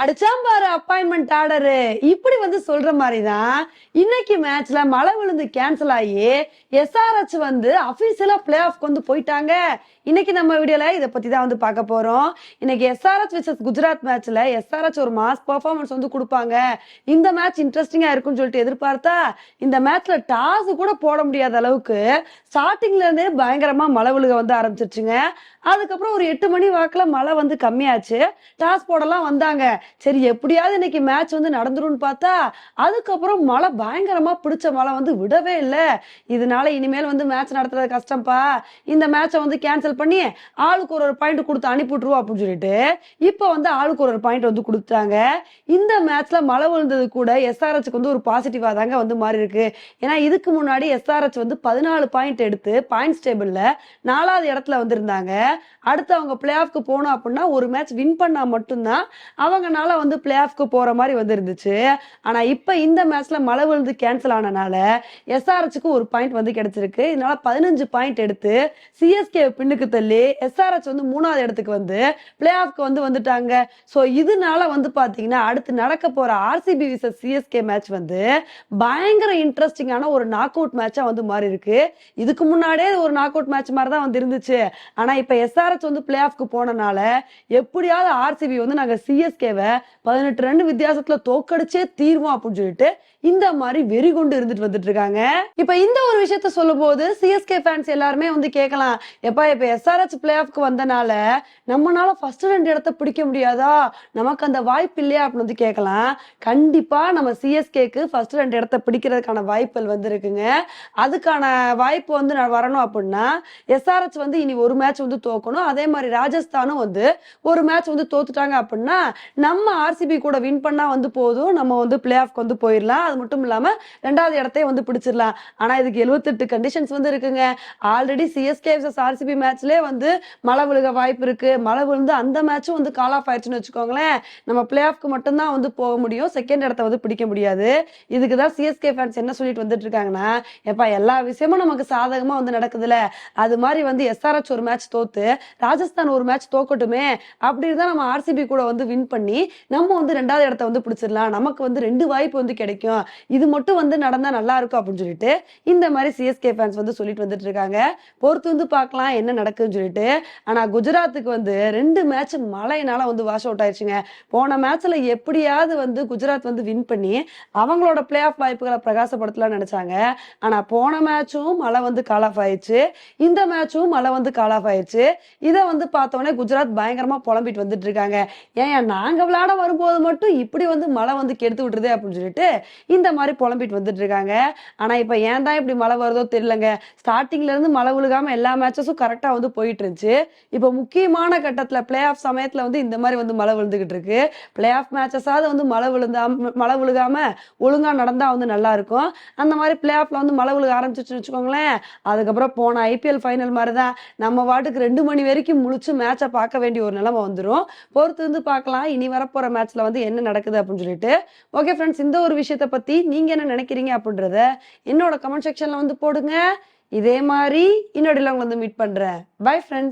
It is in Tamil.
அடிச்சாம் பாரு அப்பாயின்மெண்ட் ஆர்டரு இப்படி வந்து சொல்ற மாதிரி தான் இன்னைக்கு மேட்ச்ல மழை விழுந்து கேன்சல் ஆகி எஸ்ஆர்ஹெச் வந்து அபிஷியலா பிளே ஆஃப் வந்து போயிட்டாங்க. இன்னைக்கு நம்ம வீடியோல இதை பத்தி தான் வந்து பார்க்க போறோம். இன்னைக்கு எஸ்ஆர்ஹெச் விசஸ் குஜராத் மேட்ச்ல எஸ்ஆர்ஹெச் ஒரு மாஸ் பெர்ஃபார்மன்ஸ் வந்து கொடுப்பாங்க. இந்த மேட்ச் இன்ட்ரெஸ்டிங்கா இருக்கும்னு சொல்லிட்டு எதிர்பார்த்தா இந்த மேட்ச்ல டாஸ் கூட போட முடியாத அளவுக்கு ஸ்டார்டிங்ல இருந்தே பயங்கரமா மழை விழுக வந்து ஆரம்பிச்சிருச்சுங்க. அதுக்கப்புறம் ஒரு எட்டு மணி வாக்குல மழை வந்து கம்மியாச்சு. டாஸ் போடலாம் வந்தாங்க. சரி எப்படியாவது இன்னைக்கு மேட்ச் வந்து நடந்துரும்னு பார்த்தா அதுக்கப்புறம் மழை பயங்கரமா பிடிச்ச மழை வந்து விடவே இல்லை. இதனால இனிமேல் வந்து மேட்ச் நடத்துறது கஷ்டம்ப்பா இந்த மேட்சை வந்து கேன்சல் பண்ணி ஆளுக்கு ஒரு ஒரு பாயிண்ட் கொடுத்து அனுப்பி விட்டுருவோம் அப்படின்னு சொல்லிட்டு இப்போ வந்து ஆளுக்கு ஒரு ஒரு பாயிண்ட் வந்து கொடுத்தாங்க இந்த மேட்ச்ல மழை விழுந்தது கூட எஸ்ஆர்எச்க்கு வந்து ஒரு பாசிட்டிவா தாங்க வந்து மாறி இருக்கு. ஏன்னா இதுக்கு முன்னாடி எஸ்ஆர்எச் வந்து பதினாலு பாயிண்ட் எடுத்து பாயிண்ட்ஸ் டேபிள்ல நாலாவது இடத்துல வந்திருந்தாங்க. அடுத்து அவங்க பிளே ஆஃப்க்கு போனோம் அப்படின்னா ஒரு மேட்ச் வின் பண்ணா மட்டும்தான் அதனால வந்து பிளே ஆஃப்க்கு போற மாதிரி வந்து இருந்துச்சு ஆனா இப்ப இந்த மேட்ச்ல மழை விழுந்து கேன்சல் ஆனனால எஸ்ஆர்ஹெச்சுக்கு ஒரு பாயிண்ட் வந்து கிடைச்சிருக்கு. இதனால பதினஞ்சு பாயிண்ட் எடுத்து சிஎஸ்கே பின்னுக்கு தள்ளி எஸ்ஆர்ஹெச் வந்து மூணாவது இடத்துக்கு வந்து பிளே ஆஃப்க்கு வந்து வந்துட்டாங்க. ஸோ இதனால வந்து பாத்தீங்கன்னா அடுத்து நடக்க போற ஆர்சிபி விசஸ் சிஎஸ்கே மேட்ச் வந்து பயங்கர இன்ட்ரெஸ்டிங்கான ஒரு நாக் அவுட் மேட்சா வந்து மாறி இருக்கு இதுக்கு முன்னாடியே ஒரு நாக் அவுட் மேட்ச் மாதிரி தான் வந்து இருந்துச்சு. ஆனா இப்ப எஸ்ஆர்ஹெச் வந்து பிளே ஆஃப்க்கு போனனால எப்படியாவது ஆர்சிபி வந்து நாங்க சிஎஸ்கேவை பதினெட்டு ரன் வித்தியாசத்துல தோக்கடிச்சே தீர்வோம் அப்படின்னு சொல்லிட்டு இந்த மாதிரி வெறி கொண்டு இருந்துட்டு வந்துட்டு இருக்காங்க. இப்ப இந்த ஒரு விஷயத்த சொல்லும் போது சிஎஸ்கே ஃபேன்ஸ் எல்லாருமே வந்து கேட்கலாம் எப்பா இப்ப எஸ்ஆர்ஹெச் பிளே ஆஃப்க்கு வந்தனால நம்மனால ஃபர்ஸ்ட் ரெண்டு இடத்த பிடிக்க முடியாதா? நமக்கு அந்த வாய்ப்பு இல்லையா? அப்படின்னு வந்து கேட்கலாம். கண்டிப்பா நம்ம சிஎஸ்கேக்கு ஃபர்ஸ்ட் ரெண்டு இடத்த பிடிக்கிறதுக்கான வாய்ப்புகள் வந்து இருக்குங்க அதுக்கான வாய்ப்பு வந்து வரணும் அப்படின்னா எஸ்ஆர்ஹெச் வந்து இனி ஒரு மேட்ச் வந்து தோக்கணும். அதே மாதிரி ராஜஸ்தானும் வந்து ஒரு மேட்ச் வந்து தோத்துட்டாங்க அப்படின்னா நம்ம ஆர்சிபி கூட வின் பண்ணா வந்து போதும். நம்ம வந்து பிளே ஆஃப்க்கு வந்து போயிடலாம் அது மட்டும் இல்லாம ரெண்டாவது இடத்தையே வந்து பிடிச்சிடலாம் ஆனா இதுக்கு 78 கண்டிஷன்ஸ் வந்து இருக்குங்க. ஆல்ரெடி சிஎஸ்கே ஆர்சிபி மேட்ச்லயே வந்து மழை விழுக வாய்ப்பு இருக்கு. மழை விழுந்து அந்த மேட்சும் வந்து கால் ஆஃப் ஆயிடுச்சுன்னு வச்சுக்கோங்களேன். நம்ம பிளே ஆஃப்க்கு மட்டும்தான் வந்து போக முடியும். செகண்ட் இடத்த வந்து பிடிக்க முடியாது. இதுக்கு தான் சிஎஸ்கே ஃபேன்ஸ் என்ன சொல்லிட்டு வந்துட்டு இருக்காங்கன்னா எப்பா எல்லா விஷயமும் நமக்கு சாதகமா வந்து நடக்குதுல. அது மாதிரி வந்து எஸ்ஆர்எச் ஒரு மேட்ச் தோத்து ராஜஸ்தான் ஒரு மேட்ச் தோக்கட்டுமே அப்படி தான் நம்ம ஆர்சிபி கூட வந்து வின் பண்ணி நம்ம வந்து ரெண்டாவது இடத்த வந்து பிடிச்சிடலாம். நமக்கு வந்து ரெண்டு வாய்ப்பு வந்து கிடைக்கும். இது மட்டும் வந்து நடந்தா நல்லா இருக்கும் அப்படின்னு சொல்லிட்டு இந்த மாதிரி சிஎஸ்கே ஃபேன்ஸ் வந்து சொல்லிட்டு வந்துட்டு இருக்காங்க. பொறுத்து வந்து பார்க்கலாம் என்ன நடக்குதுன்னு சொல்லிட்டு. ஆனா குஜராத்துக்கு வந்து ரெண்டு மேட்ச் மழையினால வந்து வாஷ் அவுட் ஆயிடுச்சுங்க. போன மேட்ச்ல எப்படியாவது வந்து குஜராத் வந்து வின் பண்ணி அவங்களோட பிளே ஆஃப் வாய்ப்புகளை பிரகாசப்படுத்தலாம்னு நினைச்சாங்க. ஆனா போன மேட்சும் மழை வந்து கால் ஆஃப் ஆயிடுச்சு. இந்த மேட்சும் மழை வந்து கால் ஆஃப் ஆயிடுச்சு. இதை வந்து பார்த்தோன்னே குஜராத் பயங்கரமா புலம்பிட்டு வந்துட்டு இருக்காங்க. ஏன் நாங்க விளையாட வரும்போது மட்டும் இப்படி வந்து மழை வந்து கெடுத்து விட்டுருதே அப்படின்னு சொல்லிட்டு இந்த மாதிரி புலம்பிட்டு வந்துட்டு இருக்காங்க. ஆனா இப்ப ஏன் தான் இப்படி மழை வருதோ தெரியலங்க. ஸ்டார்டிங்ல இருந்து மழை விழுகாம எல்லா மேட்சஸும் கரெக்டா வந்து போயிட்டு இருந்துச்சு. இப்போ முக்கியமான கட்டத்துல பிளே ஆஃப் சமயத்துல வந்து இந்த மாதிரி வந்து மழை விழுந்துகிட்டு இருக்கு. பிளே ஆஃப் மேட்சஸாவது வந்து மழை விழுந்தா மழை விழுகாம ஒழுங்கா நடந்தா வந்து நல்லா இருக்கும். அந்த மாதிரி பிளே ஆஃப்ல வந்து மழை விழுக ஆரம்பிச்சிச்சுன்னு வச்சுக்கோங்களேன். அதுக்கப்புறம் போன ஐபிஎல் ஃபைனல் மாதிரி தான் நம்ம வாட்டுக்கு ரெண்டு மணி வரைக்கும் முழிச்சு மேட்சை பார்க்க வேண்டிய ஒரு நிலைமை வந்துடும் பொறுத்து வந்து பார்க்கலாம். இனி வரப்போற மேட்ச்ல வந்து என்ன நடக்குது அப்படின்னு சொல்லிட்டு. ஓகே ஃப்ரெண்ட்ஸ் இந்த ஒரு விஷயத்தை பத்தி நீங்க என்ன நினைக்கிறீங்க அப்படின்றத என்னோட கமெண்ட் செக்ஷன்ல வந்து போடுங்க. இதே மாதிரி இன்னொரு உங்களை வந்து மீட் பண்றேன். Bye friends